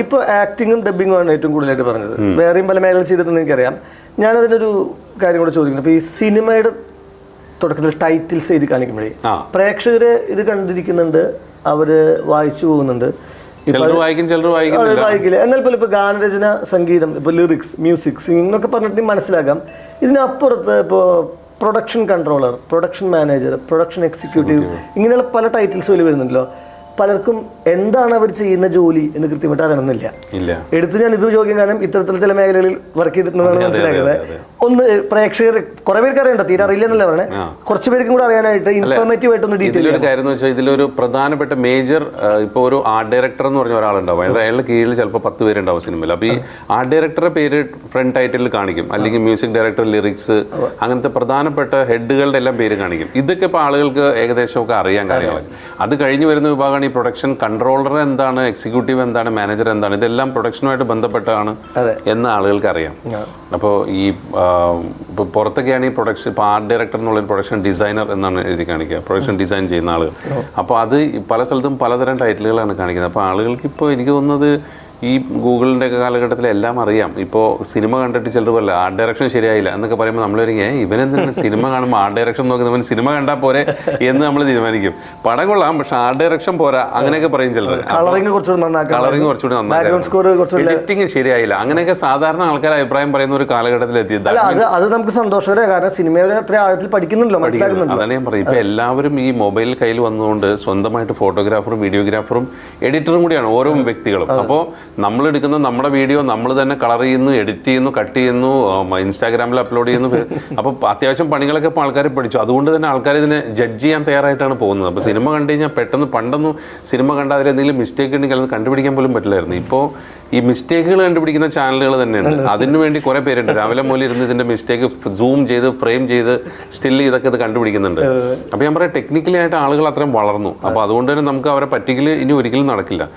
ഇപ്പൊ ആക്ടിങ്ങും ഡബിങ്ങും ആണ് ഏറ്റവും കൂടുതലായിട്ട് പറഞ്ഞത്. വേറെയും പല മേഖലകൾ ചെയ്തിട്ടുണ്ടെന്ന് എനിക്കറിയാം. ഞാൻ അതിനൊരു കാര്യം കൂടെ ചോദിക്കുന്നത് ഇപ്പൊ ഈ സിനിമയുടെ തുടക്കത്തിൽ ടൈറ്റിൽസ് എഴുതി കാണിക്കുമ്പോഴേ പ്രേക്ഷകര് ഇത് കണ്ടിരിക്കുന്നുണ്ട് അവർ വായിച്ചു പോകുന്നുണ്ട്. ഇപ്പൊ വായിക്കില്ല. എന്നാൽ പോലും ഇപ്പൊ ഗാനരചന സംഗീതം ഇപ്പൊ ലിറിക്സ് മ്യൂസിക് സിംഗിങ് എന്നൊക്കെ പറഞ്ഞിട്ട് മനസ്സിലാക്കാം. ഇതിനപ്പുറത്ത് ഇപ്പോൾ production controller production manager production executive ഇങ്ങനെയുള്ള പല ടൈറ്റിൽസ് വലിയ വരുന്നുണ്ടല്ലോ. പലർക്കും എന്താണ് അവർ ചെയ്യുന്ന ജോലി എന്ന് കൃത്യമായിട്ട് അറിയണമെന്നില്ല. എടുത്ത് ഞാൻ ഇത് ചോദിക്കും കാരണം ഇത്തരത്തിൽ ചില മേഖലകളിൽ വർക്ക് ചെയ്തിട്ടുണ്ടെന്നാണ് മനസ്സിലാക്കുന്നത്. ഒന്ന് പ്രേക്ഷകർ കുറെ പേർക്ക് അറിയണ്ട തീരെ അറിയില്ല എന്നല്ല പറഞ്ഞത് കുറച്ച് പേർക്കും കൂടെ അറിയാനായിട്ട് ഇൻഫോർമേറ്റീവ് ആയിട്ടൊന്ന് ഡീറ്റെയിൽ കാര്യം എന്ന് വെച്ചാൽ ഇതിലൊരു പ്രധാനപ്പെട്ട മേജർ ഇപ്പോൾ ഒരു ആർട്ട് ഡയറക്ടർ എന്ന് പറഞ്ഞ ഒരാളുണ്ടാവും. അയാളുടെ കീഴിൽ ചിലപ്പോൾ പത്ത് പേരുണ്ടാവും സിനിമയിൽ. അപ്പോൾ ഈ ആർട്ട് ഡയറക്ടറുടെ പേര് ഫ്രണ്ട് ടൈറ്റിൽ കാണിക്കും. അല്ലെങ്കിൽ മ്യൂസിക് ഡയറക്ടർ ലിറിക്സ് അങ്ങനത്തെ പ്രധാനപ്പെട്ട ഹെഡുകളുടെ എല്ലാം പേര് കാണിക്കും. ഇതൊക്കെ ഇപ്പോൾ ആളുകൾക്ക് ഏകദേശമൊക്കെ അറിയാൻ കാര്യങ്ങൾ അത് കഴിഞ്ഞ് വരുന്ന വിഭാഗമാണ് ഈ പ്രൊഡക്ഷൻ കൺട്രോളർ എന്താണ്? എക്സിക്യൂട്ടീവ് എന്താണ്? മാനേജർ എന്താണ്? ഇതെല്ലാം പ്രൊഡക്ഷനുമായിട്ട് ബന്ധപ്പെട്ടാണ്. എന്ന് ആളുകൾക്ക് അറിയാം അപ്പോൾ ഈ പുറത്തൊക്കെയാണ് ഈ പ്രൊഡക്ഷൻ ഇപ്പോൾ ആർട്ട് ഡയറക്ടർ എന്നുള്ള പ്രൊഡക്ഷൻ ഡിസൈനർ എന്നാണ് എഴുതി കാണിക്കുക. പ്രൊഡക്ഷൻ ഡിസൈൻ ചെയ്യുന്ന ആളുകൾ. അപ്പോൾ അത് പല സ്ഥലത്തും പലതരം ടൈറ്റിലുകളാണ് കാണിക്കുന്നത്. അപ്പോൾ ആളുകൾക്ക് ഇപ്പോൾ എനിക്ക് തോന്നുന്നത് ഈ ഗൂഗിളിന്റെ ഒക്കെ കാലഘട്ടത്തിൽ എല്ലാം അറിയാം. ഇപ്പോൾ സിനിമ കണ്ടിട്ട് ചിലർ പറയില്ല ആർട്ട് ഡയറക്ഷൻ ശരിയായില്ല എന്നൊക്കെ പറയുമ്പോൾ നമ്മൾ ഏ ഇവനെന്തിനാണ് സിനിമ കാണുമ്പോൾ ആർട്ട് ഡയറക്ഷൻ നോക്കുന്നത്? ഇവൻ സിനിമ കണ്ടാൽ പോരെ എന്ന് നമ്മൾ തീരുമാനിക്കും. പടം കൊള്ളാം പക്ഷെ ആർട്ട് ഡയറക്ഷൻ പോരാ അങ്ങനെയൊക്കെ പറയും ചിലർ കളറിങ് കുറച്ചുകൂടി നന്നാക്കാം എഡിറ്റിംഗ് ശരിയായില്ല. അങ്ങനെയൊക്കെ സാധാരണ ആൾക്കാർ അഭിപ്രായം പറയുന്ന ഒരു കാലഘട്ടത്തിൽ എത്തിയത് അത് നമുക്ക് സന്തോഷകരമാണ് കാരണം സിനിമയുടെ അത്ര ആഴത്തിൽ പഠിക്കുന്നുണ്ടല്ലോ അതാണ് ഞാൻ പറയും ഇപ്പൊ എല്ലാവരും ഈ മൊബൈൽ കയ്യിൽ വന്നതുകൊണ്ട് സ്വന്തമായിട്ട് ഫോട്ടോഗ്രാഫറും വീഡിയോഗ്രാഫറും എഡിറ്ററും കൂടിയാണ് ഓരോ വ്യക്തികളും. അപ്പോൾ നമ്മൾ എടുക്കുന്ന നമ്മുടെ വീഡിയോ നമ്മൾ തന്നെ കളർ ചെയ്യുന്നു എഡിറ്റ് ചെയ്യുന്നു കട്ട് ചെയ്യുന്നു ഇൻസ്റ്റാഗ്രാമിൽ അപ്ലോഡ് ചെയ്യുന്നു. അപ്പോൾ അത്യാവശ്യം പണികളൊക്കെ ഇപ്പോൾ ആൾക്കാർ പഠിച്ചു. അതുകൊണ്ട് തന്നെ ആൾക്കാർ ഇതിനെ ജഡ്ജ് ചെയ്യാൻ തയ്യാറായിട്ടാണ് പോകുന്നത്. അപ്പോൾ സിനിമ കണ്ടു കഴിഞ്ഞാൽ പെട്ടെന്ന് പണ്ടൊന്നും സിനിമ കണ്ടാൽ അതിൽ എന്തെങ്കിലും മിസ്റ്റേക്ക് ഉണ്ടെങ്കിൽ അത് കണ്ടുപിടിക്കാൻ പോലും പറ്റില്ലായിരുന്നു. ഇപ്പോൾ ഈ മിസ്റ്റേക്കുകൾ കണ്ടുപിടിക്കുന്ന ചാനലുകൾ തന്നെയുണ്ട് അതിനു വേണ്ടി കുറേ പേരുണ്ട്. രാവിലെ മുതൽ ഇരുന്ന് ഇതിന്റെ മിസ്റ്റേക്ക് സൂം ചെയ്ത് ഫ്രെയിം ചെയ്ത് സ്റ്റിൽ ഇതൊക്കെ ഇത് കണ്ടുപിടിക്കുന്നുണ്ട്. അപ്പോൾ ഞാൻ പറയാം ടെക്നിക്കലി ആയിട്ട് ആളുകൾ അത്രയും വളർന്നു. അപ്പോൾ അതുകൊണ്ട് തന്നെ നമുക്ക് അവരെ പറ്റിക്കൽ ഇനി ഒരിക്കലും നടക്കില്ല.